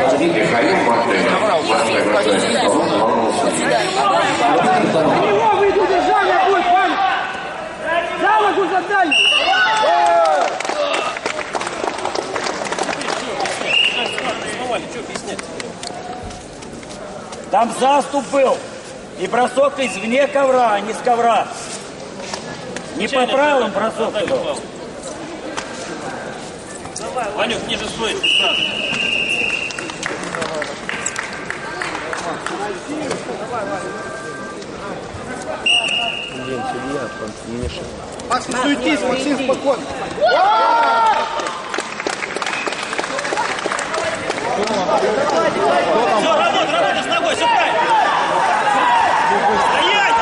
Михаил Мартынов. Ваш награждается столом главного судьи. Его выйду держали, будет, Ваня! За ногу задали! Там заступ был. И бросок извне ковра, а не с ковра. Не по правилам бросок был. Ванюк, ниже стоит сразу. Максим, суетись, Максим, спокойно! Все, работай, работай с ногой, все правильно. Стоять!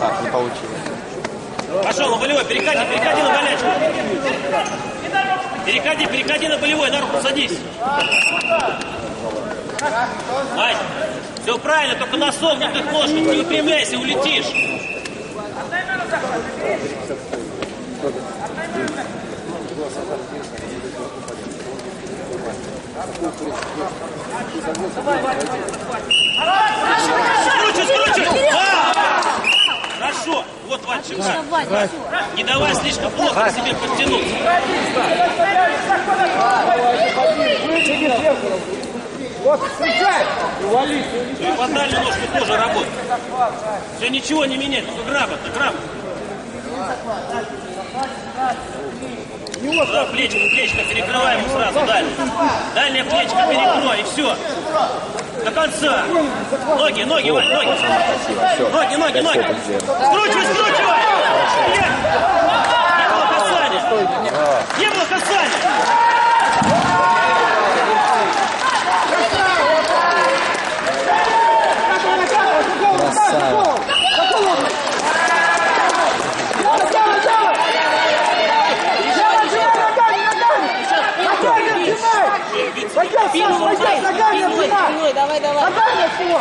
Так, не получилось. Пошел на болевой, переходи, переходи на болячку. Переходи, переходи на болевой, на руку садись. Ай, все правильно, только на согнутых ножках, не выпрямляйся, улетишь. Скручивай, скручивай! А! Хорошо, вот Ванчик. Не давай слишком плохо себе подтянуться. Вот, встречай! И по дальнюю ножку тоже работает. Все ничего не менять, только грамотно, грамотно. Да, плечко, плечко перекрываем сразу дальнее. Дальнее плечко перекрой, и все. До конца. Ноги, ноги, Вань, ноги. Ноги, ноги, ноги. Скручивай, скручивай. давай, давай. Попал, я всего.